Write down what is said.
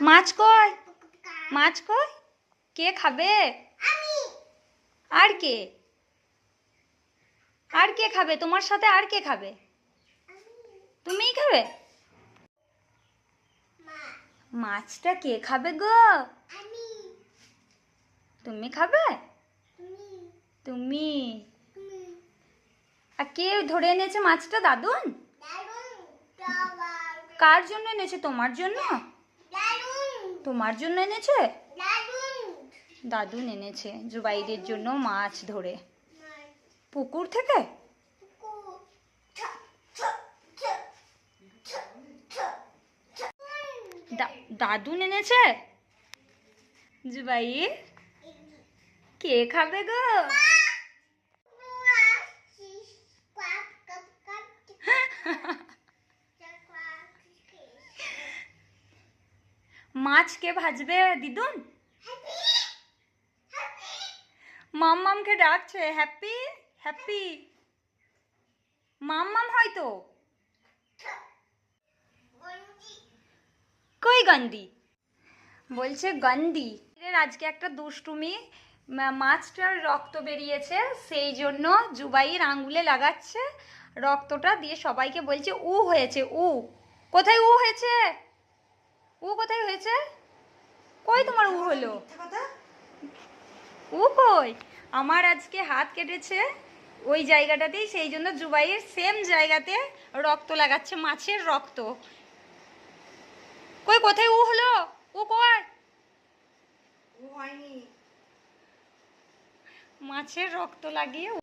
মাছ কই? মাছ কই? কে খাবে? আর কে? আর কে খাবে? তোমার সাথে আর কে খাবে? তুমিই খাবে? মাছটা কে খাবে গো? তুমি খাবে? তুমি। আর কে ধরে এনেছে মাছটা? দাদুন? কার জন্য এনেছে? তোমার জন্য? তোমার জন্য এনেছে? দাদুন। এনেছে জুবাইদের জন্য মাছ ধরে। পুকুর থেকে? দাদুন এনেছে? জুবাই কে খাবে গো? মাছ কে ভাজবে, দিদুন? মাম্মামকে ডাকছে, হ্যাপি হ্যাপি। মাম্মাম হয়তো? কই গন্দি বলছে এর আজকে একটা দুষ্টুমি। মাছটার রক্ত বেরিয়েছে, সেই জন্য জুবাইয়ের আঙ্গুলে লাগাচ্ছে। রক্তটা দিয়ে সবাইকে বলছে, উ হয়েছে, উ। কোথায় উ হয়েছে? উ কোথায় হয়েছে? কই তোমার উ হলো? ও কই? আমার আজকে হাত কেটেছে ওই জায়গাটাতেই সেই জন্য জুবাইয়ের সেম জায়গাতে রক্ত লাগাচ্ছে মাছের রক্ত। কই কোথায় উ হলো? ও কই? মাছের রক্ত লাগিয়ে উ